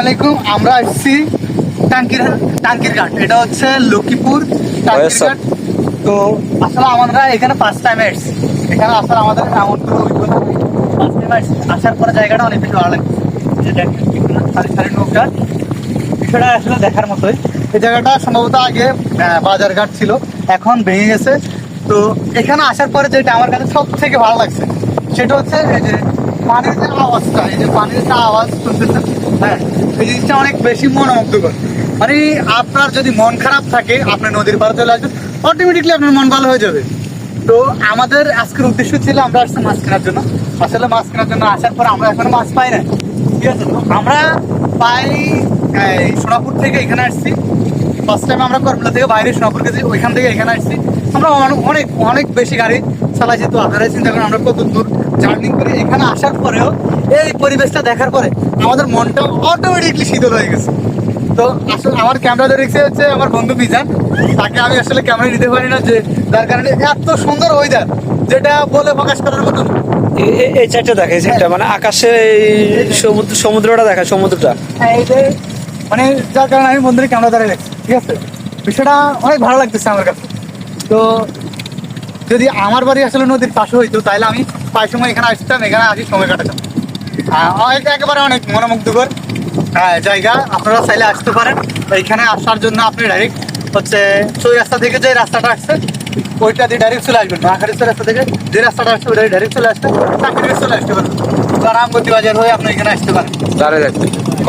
আলাইকুম আমরা আসছি টাঙ্কির টাঙ্কির ঘাট। এটা হচ্ছে লক্ষ্মীপুর টাঙ্কির ঘাট। তো আসলে আমরা এখানে ফার্স্ট টাইম এসছি। এখানে আসলে আমাদের এমন কোনো অভিজ্ঞতা ফার্স্ট টাইম আসছি আসার পরে জায়গাটা অনেক বেশি ভালো লাগছে। যে দেখেন সারি সারি নৌকা। বিষয়টা আসলে দেখার মতোই। এই জায়গাটা সম্ভবত আগে বাজার ঘাট ছিল। এখন ভেঙে গেছে। তো এখানে আসার পরে যেটা আমার কাছে সব থেকে ভালো লাগছে সেটা হচ্ছে এই যে পানির যে আওয়াজটা এই যে পানির যে আওয়াজ শুনতেছেন হ্যাঁ এই জিনিসটা অনেক বেশি মনোমুগ্ধকর। মানে আপনার যদি মন খারাপ থাকে, আপনি নদীর পাড়ে চলে আসবেন অটোমেটিকলি আপনার মন ভালো হয়ে যাবে। তো আমাদের আজকের উদ্দেশ্য ছিল আমরা আসছি মাছ কেনার জন্য। আসলে মাছ কেনার জন্য আসার পর আমরা এখনও মাছ পাই না ঠিক আছে আমরা পাই সোনাপুর থেকে এখানে আসছি। ফার্স্ট টাইম আমরা করমলা থেকে বাইরে সোনাপুর গেছি, ওইখান থেকে এখানে আসছি। আমরা অনেক অনেক অনেক বেশি গাড়ি চালাইছি তো আপনারা চিন্তা করেন আমরা কত দূর জার্নি করে এখানে আসার পরেও এই পরিবেশটা দেখার পরে আমাদের মনটা অটোমেটিকলি শীতল হয়ে গেছে। তো আসলে আমার ক্যামেরা দেখছে হচ্ছে আমার বন্ধু বিজান তাকে আমি আসলে ক্যামেরা নিতে পারি না যে যার কারণে এত সুন্দর ওয়েদার যেটা বলে প্রকাশ করার মতো এই চারটা দেখে চারটা মানে আকাশে সমুদ্র সমুদ্রটা দেখা সমুদ্রটা। হ্যাঁ, এই যে মানে যার কারণে আমি বন্ধুরে ক্যামেরা ধরে রাখছি ঠিক আছে? বিষয়টা অনেক ভালো লাগতেছে আমার কাছে। তো যদি আমার বাড়ি আসলে নদীর পাশে হইতো তাহলে আমি প্রায় সময় এখানে আসতাম এখানে আসি সময় কাটাতাম। একেবারে অনেক মনোমুগ্ধকর জায়গা। আপনারা চাইলে আসতে পারেন। এইখানে আসার জন্য আপনি ডাইরেক্ট হচ্ছে ওই রাস্তা থেকে যে রাস্তাটা আসছে ওইটা দিয়ে ডাইরেক্ট চলে আসবেন। মহাখালীশ্বর রাস্তা থেকে যে রাস্তাটা আসছে ওইটা ডাইরেক্ট চলে আসতে চাকরি চলে আসতে পারেন রামগতি বাজার হয়ে আপনি এখানে আসতে পারেন। দাঁড়িয়ে দেখ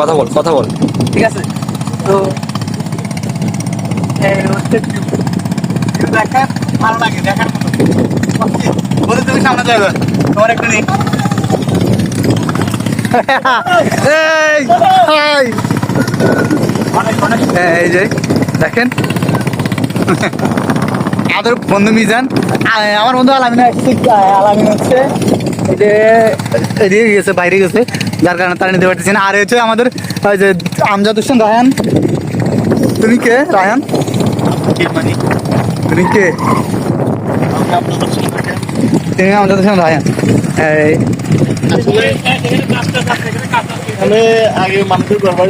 কথা বল কথা বল। ঠিক আছে? তো হচ্ছে View ভালো লাগে দেখার মতো। বলে তুমি সামনে যাবে তোমার একটু নেই। এই এই যে দেখেন। আমাদের বন্ধু মিজান। আমার বন্ধু আলামিনা আসছে। আলামিন হচ্ছে এই যে এদিকে গেছে বাইরে গেছে। যার কারণে তারা নিতে পারতেছি না। আর হচ্ছে আমাদের ওই যে আমজাদ হোসেন রায়হান তুমি কে? রায়হান তুমি কে? হোসেন রায়হান এই আসলে এখানে আগে মানুষের ব্যবহার